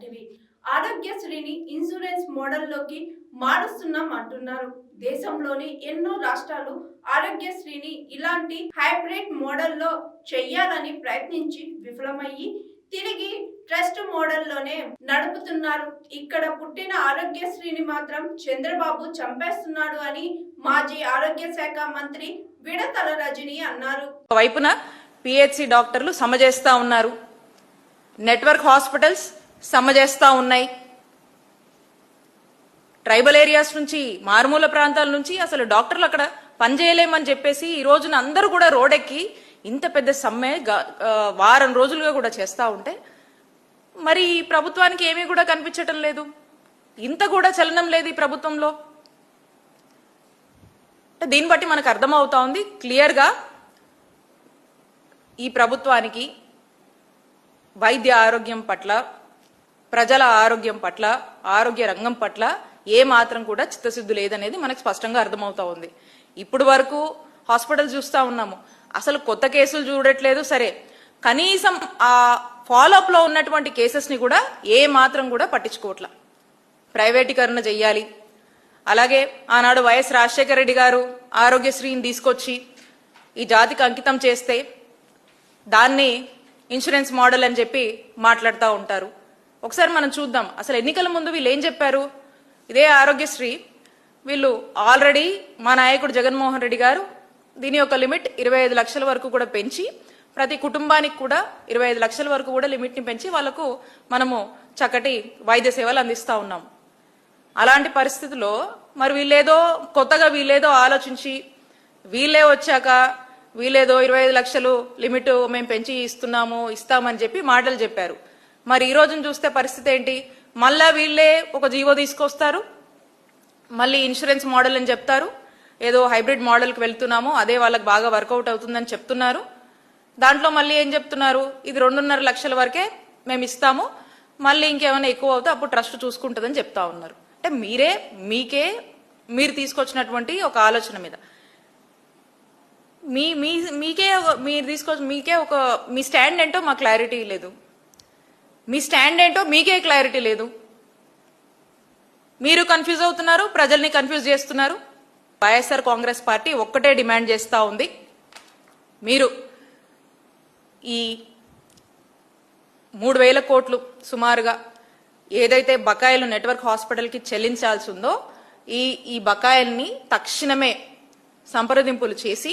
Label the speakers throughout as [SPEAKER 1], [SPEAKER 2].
[SPEAKER 1] లాంటివి. ఆరోగ్యశ్రీని ఇన్సూరెన్స్ మోడల్లోకి మారుస్తున్నాం అంటున్నారు. దేశంలోని ఎన్నో రాష్ట్రాలు ఆరోగ్యశ్రీని ఇలాంటి హైబ్రిడ్ మోడల్లో చెయ్యాలని ప్రయత్నించి విఫలమయ్యి తిరిగి ట్రస్ట్ మోడల్లోనే నడుపుతున్నారు. ఇక్కడ పుట్టిన ఆరోగ్యశ్రీని మాత్రం చంద్రబాబు చంపేస్తున్నాడు అని మాజీ ఆరోగ్య శాఖ మంత్రి విడతల రజని అన్నారు.
[SPEAKER 2] వైపున పిహెచ్సి డాక్టర్లు సమజేస్తా ఉన్నారు. నెట్వర్క్ హాస్పిటల్స్ సమ ఉన్నాయి. ట్రైబల్ ఏరియాస్ నుంచి మారుమూల ప్రాంతాల నుంచి అసలు డాక్టర్లు అక్కడ పనిచేయలేమని చెప్పేసి ఈ రోజున అందరూ కూడా రోడెక్కి ఇంత పెద్ద సమ్మె గ- వారం రోజులుగా కూడా చేస్తూ ఉంటే మరి ఈ ప్రభుత్వానికి ఏమీ కూడా కనిపించటం లేదు. ఇంత కూడా చలనం లేదు ఈ ప్రభుత్వంలో. అంటే దీన్ని బట్టి మనకు అర్థమవుతా ఉంది. క్లియర్గా ఈ ప్రభుత్వానికి వైద్య ఆరోగ్యం పట్ల ప్రజల ఆరోగ్యం పట్ల ఆరోగ్య రంగం పట్ల ఏ మాత్రం కూడా చిత్తశుద్ధి లేదనేది మనకు స్పష్టంగా అర్థమవుతా ఉంది. ఇప్పుడు వరకు హాస్పిటల్ చూస్తూ ఉన్నాము. అసలు కొత్త కేసులు చూడట్లేదు సరే. కనీసం ఆ ఫాలోఅప్లో ఉన్నటువంటి కేసెస్ని కూడా ఏ మాత్రం కూడా పట్టించుకోవట్లా. ప్రైవేటీకరణ చెయ్యాలి. అలాగే ఆనాడు వైఎస్ రాజశేఖర రెడ్డి గారు ఆరోగ్యశ్రీని తీసుకొచ్చి ఈ జాతికి అంకితం చేస్తే దాన్ని ఇన్సూరెన్స్ మోడల్ అని చెప్పి మాట్లాడుతూ ఉంటారు. ఒకసారి మనం చూద్దాం. అసలు ఎన్నికల ముందు వీళ్ళు ఏం చెప్పారు? ఇదే ఆరోగ్యశ్రీ. వీళ్ళు ఆల్రెడీ మా నాయకుడు జగన్మోహన్ రెడ్డి గారు దీని యొక్క లిమిట్ ఇరవై ఐదు లక్షల వరకు కూడా పెంచి ప్రతి కుటుంబానికి కూడా ఇరవై ఐదు లక్షల వరకు కూడా లిమిట్ని పెంచి వాళ్ళకు మనము చక్కటి వైద్య సేవలు అందిస్తూ ఉన్నాం. అలాంటి పరిస్థితిలో మరి వీళ్ళేదో కొత్తగా వీళ్ళేదో ఆలోచించి వీళ్ళే వచ్చాక వీళ్ళేదో ఇరవై ఐదు లక్షలు లిమిట్ మేము పెంచి ఇస్తున్నాము ఇస్తామని చెప్పి మాటలు చెప్పారు. మరి ఈ రోజున చూస్తే పరిస్థితి ఏంటి? మళ్ళా వీళ్ళే ఒక జీవో తీసుకొస్తారు. మళ్ళీ ఇన్సూరెన్స్ మోడల్ అని చెప్తారు. ఏదో హైబ్రిడ్ మోడల్కి వెళ్తున్నాము అదే వాళ్ళకి బాగా వర్కౌట్ అవుతుందని చెప్తున్నారు. దాంట్లో మళ్ళీ ఏం చెప్తున్నారు? ఇది రెండున్నర లక్షల వరకే మేము ఇస్తాము. మళ్ళీ ఇంకేమైనా ఎక్కువ అవుతే అప్పుడు ట్రస్ట్ చూసుకుంటుందని చెప్తా ఉన్నారు. అంటే మీరే మీకే మీరు తీసుకొచ్చినటువంటి ఒక ఆలోచన మీద. మీ మీ మీకే మీరు తీసుకొచ్చి మీకే ఒక మీ స్టాండ్ ఏంటో మా క్లారిటీ లేదు. మీ స్టాండ్ ఏంటో మీకే క్లారిటీ లేదు. మీరు కన్ఫ్యూజ్ అవుతున్నారు ప్రజల్ని కన్ఫ్యూజ్ చేస్తున్నారు. వైఎస్ఆర్ కాంగ్రెస్ పార్టీ ఒక్కటే డిమాండ్ చేస్తూ ఉంది. మీరు ఈ మూడు వేల కోట్లు సుమారుగా ఏదైతే బకాయిలు నెట్వర్క్ హాస్పిటల్కి చెల్లించాల్సి ఉందో ఈ ఈ బకాయిల్ని తక్షణమే సంప్రదింపులు చేసి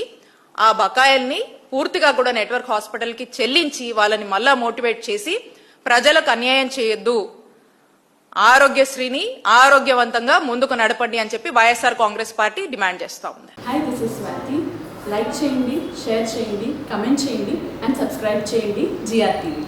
[SPEAKER 2] ఆ బకాయిల్ని పూర్తిగా కూడా నెట్వర్క్ హాస్పిటల్కి చెల్లించి వాళ్ళని మళ్ళా మోటివేట్ చేసి ప్రజలకు అన్యాయం చేయొద్దు. ఆరోగ్యశ్రీని ఆరోగ్యవంతంగా ముందుకు నడపండి అని చెప్పి వైఎస్ఆర్ కాంగ్రెస్ పార్టీ డిమాండ్ చేస్తా ఉంది.
[SPEAKER 3] Hi this is Swathi like చేయండి షేర్ చేయండి కమెంట్ చేయండి అండ్ సబ్స్క్రైబ్ చేయండి జిఆర్టీవీ